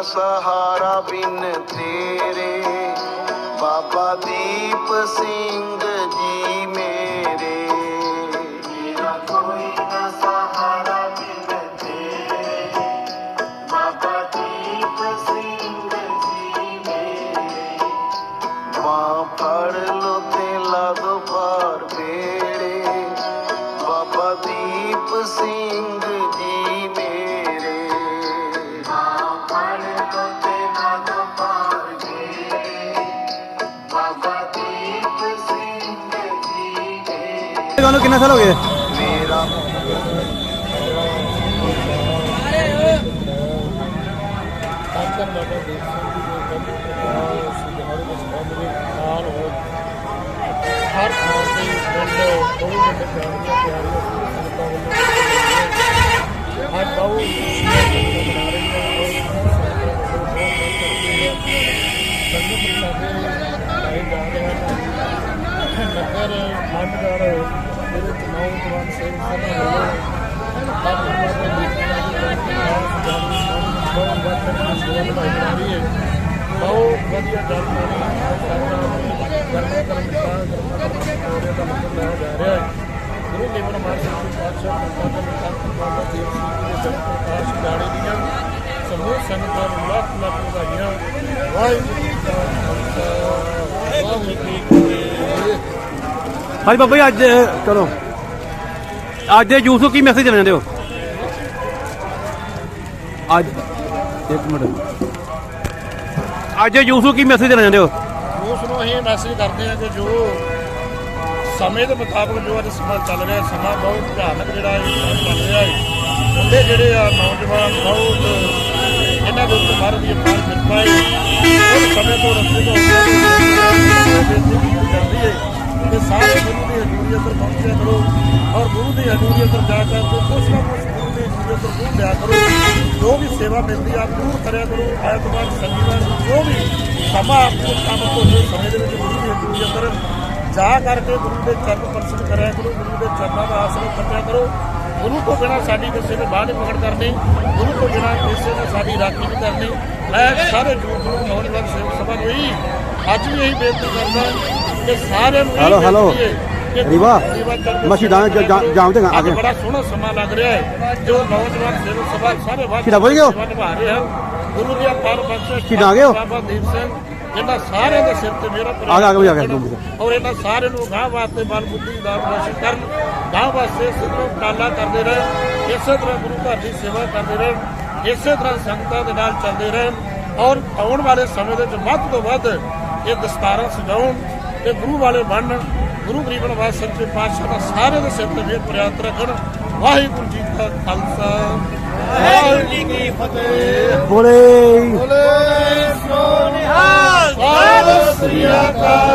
ਨਾ ਸਹਾਰਾ ਬਿਨ ਤੇਰੇ ਬਾਬਾ ਦੀਪ ਸਿੰਘ ਜੀ ਮੇਰੇ ਮੇਰਾ ਕੋਈ ਨਾ ਸਹਾਰਾ ਬਿਨ ਤੇਰੇ ਬਾਬਾ ਦੀਪ ਸਿੰਘ ਜੀ ਮੇਰੇ ਮਾਂ ਫੜ ਲੋ ਤੇ ਲਾ ਦੋ ਪਾਰ ਬੇੜੇ ਬਾਬਾ ਤੁਹਾਨੂੰ ਕਿੰਨਾ ਸਾਲ ਹੋ ਗਏ? ਬੰਦ ਹਰ ਥਾਂ ਤੇ ਪਿੰਡ ਕੋਈ ਸੰਗਤਾਂ ਵੱਲੋਂ ਅੱਜ ਬਹੁ ਖੁਸ਼ੀਆਂ ਮਨਾ ਰਹੀਆਂ ਸੰਗਤ ਨੌਜਵਾਨ ਸੇਵਕ ਸਭਾ ਵੱਲੋਂ ਬਾਬਾ ਬਾਬਾ ਦੀਪ ਸਿੰਘ ਬਹੁਤ ਵੱਧ ਸੇਵਾ ਨਿਭਾਈ ਹੈ ਬਹੁਤ ਵਧੀਆ ਗੱਲ ਗਰਮਾ ਗਰਮ ਦਾ ਗਰਮਾ ਦਾ ਮਤਲਬ ਲਾਇਆ ਜਾ ਰਿਹਾ ਹੈ ਗੁਰੂ ਲੇਵਨ ਮਾਰਗ ਪਾਤਸ਼ਾਹ ਬਾਬਾ ਜੀ ਬਾਬਾ ਦੀਪ ਸਿੰਘ ਜੀ ਦੇ ਜਨਮ ਪ੍ਰਕਾਸ਼ ਦਿਹਾੜੇ ਦੀਆਂ ਸਮੂਹ ਸੰਗਤਾਂ ਨੂੰ ਲੱਖ ਲੱਖ ਵਧਾਈਆਂ ਵਾਹਿਗੁਰੂ ਹਾਂਜੀ ਬਾਬਾ ਜੀ, ਅੱਜ, ਚਲੋ। ਅੱਜ ਦੇ ਯੂਥ ਨੂੰ ਕੀ ਮੈਸੇਜ ਦੇਣਾ ਚਾਹੁੰਦੇ ਹੋ? ਅੱਜ, ਇੱਕ ਮਿੰਟ। ਅੱਜ ਦੇ ਯੂਥ ਨੂੰ ਕੀ ਮੈਸੇਜ ਦੇਣਾ ਚਾਹੁੰਦੇ ਹੋ? ਉਸ ਨੂੰ ਅਸੀਂ ਮੈਸੇਜ ਕਰਦੇ ਹਾਂ ਕਿ ਜੋ ਸਮੇਂ ਦੇ ਮੁਤਾਬਕ ਜੋ ਅੱਜ ਸਮਾਂ ਚੱਲ ਰਿਹਾ, ਸਮਾਂ ਬਹੁਤ ਭਿਆਨਕ ਜਿਹੜਾ ਇਹ ਸਮਾਂ ਚੱਲ ਰਿਹਾ ਹੈ, ਉਹਦੇ ਜਿਹੜੇ ਆ ਨੌਜਵਾਨ ਬਹੁਤ ਇਹਨਾਂ ਦੇ ਉੱਤੇ ਮਾਰ ਦੀ ਅਪਾਰ ਕਿਰਪਾ ਹੈ ਉਹ ਸਮੇਂ ਤੋਂ ਰਸਤੇ ਤੋਂ ਕਿ ਸਾਰੇ ਗੁਰੂ ਦੀ ਹਜ਼ੂਰੀ ਅੰਦਰ ਪਹੁੰਚਿਆ ਕਰੋ। ਔਰ ਗੁਰੂ ਦੀ ਹਜ਼ੂਰੀ ਅੰਦਰ ਜਾ ਕੇ ਕੁਛ ਨਾ ਕੁਛ ਗੁਰੂ ਦੀ ਹਜ਼ੂਰੀ ਅੰਦਰ ਜ਼ਰੂਰ ਲਿਆ ਕਰੋ। ਜੋ ਵੀ ਸੇਵਾ ਮਿਲਦੀ ਆ ਜ਼ਰੂਰ ਕਰਿਆ ਕਰੋ। ਐਤਵਾਰ ਸ਼ਨੀਵਾਰ ਜੋ ਵੀ ਸਮਾਂ ਆਪਣੇ ਕੰਮ ਤੋਂ ਜੋ ਸਮੇਂ ਦੇ ਵਿੱਚ ਗੁਰੂ ਦੀ ਹਜ਼ੂਰੀ ਅੰਦਰ ਜਾ ਕਰਕੇ ਗੁਰੂ ਦੇ ਚਰਨ ਪਰਸਤ ਕਰਿਆ ਕਰੋ, ਗੁਰੂ ਦੇ ਚਰਨਾਂ ਦਾ ਆਸਰਾ ਕੱਟਿਆ ਕਰੋ। ਗੁਰੂ ਤੋਂ ਬਿਨਾਂ ਸਾਡੀ ਕਿਸੇ ਨੇ ਬਾਹ ਨਹੀਂ ਪਕੜ ਕਰਨੀ। ਗੁਰੂ ਤੋਂ ਬਿਨਾਂ ਕਿਸੇ ਨੇ ਸਾਡੀ ਰਾਖੀ ਨਹੀਂ ਕਰਨੀ। ਮੈਂ ਸਾਰੇ ਯੂਥ ਨੂੰ ਨੌਜਵਾਨ ਸੇਵਕ ਸਭਾ ਨੂੰ ਹੀ ਅੱਜ ਵੀ ਇਹੀ ਬੇਨਤੀ ਕਰਦਾ ਦੇ ਜਾ- ਜਾਮ ਤੇ ਆ ਅੱਜ ਕੇ। ਬੜਾ ਸੋਹਣਾ ਸਮਾਂ ਲੱਗ ਰਿਹਾ ਹੈ ਜੋ ਨੌਜਵਾਨ ਸੇਵਕ ਸਭਾ ਸਾਰੇ ਵਾਦ ਸ਼ਹੀਦਾਂ ਪਹੁੰਚ ਗਏ ਹੋ? ਨਿਭਾ ਰਹੇ ਹਨ ਗੁਰੂ ਦੀ ਅਪਾਰ ਬਖਸ਼ਿਸ਼ ਸ਼ਹੀਦਾਂ ਆ ਗਏ ਹੋ? ਬਾਬਾ ਦੀਪ ਸਿੰਘ ਇਹਨਾਂ ਸਾਰਿਆਂ ਦੇ ਸਿਰ ਤੇ ਮੇਰਾ ਆ ਗਿਆ, ਆ ਗਿਆ, ਆ ਗਿਆ। ਔਰ ਇਹਨਾਂ ਸਾਰਿਆਂ ਨੂੰ ਗਾਂ ਵਾਸਤੇ ਬਲ ਬੁੱਧੀ ਦਾ ਬਖਸ਼ ਕਰਨ ਗਾਂ ਵਾਸਤੇ ਸਿੱਧੋ ਕਾਲਾ ਕਰਦੇ ਰਹਿਣ ਇਸੇ ਤਰ੍ਹਾਂ ਗੁਰੂ ਘਰ ਦੀ ਸੇਵਾ ਕਰਦੇ ਰਹਿਣ ਇਸੇ ਤਰ੍ਹਾਂ ਸੰਗਤਾਂ ਦੇ ਨਾਲ ਚੱਲਦੇ ਰਹਿਣ ਔਰ ਆਉਣ ਵਾਲੇ ਸਮੇਂ ਦੇ ਵਿੱਚ ਵੱਧ ਤੋਂ ਵੱਧ ਇਹ ਦਸਤਾਰਾਂ ਸਜਾਉਣ ਤੇ ਗੁਰੂ ਵਾਲੇ ਬਣਨ ਗੁਰੂ ਗਰੀਬ ਨਵਾਜ਼ ਸੱਚੇ ਪਾਤਸ਼ਾਹ ਦਾ ਸਾਰਿਆਂ ਦੇ ਸਿਰ ਤੇ ਮੇਰ ਪ੍ਰਿਆਤ ਰੱਖਣ। ਵਾਹਿਗੁਰੂ ਜੀ ਕਾ ਖਾਲਸਾ। ਵਾਹਿਗੁਰੂ ਜੀ ਕੀ ਫਤਿਹ। ਬੋਲੇ। ਬੋਲੇ ਸੋ ਨਿਹਾਲ। ਸਤਿ ਸ੍ਰੀ ਅਕਾਲ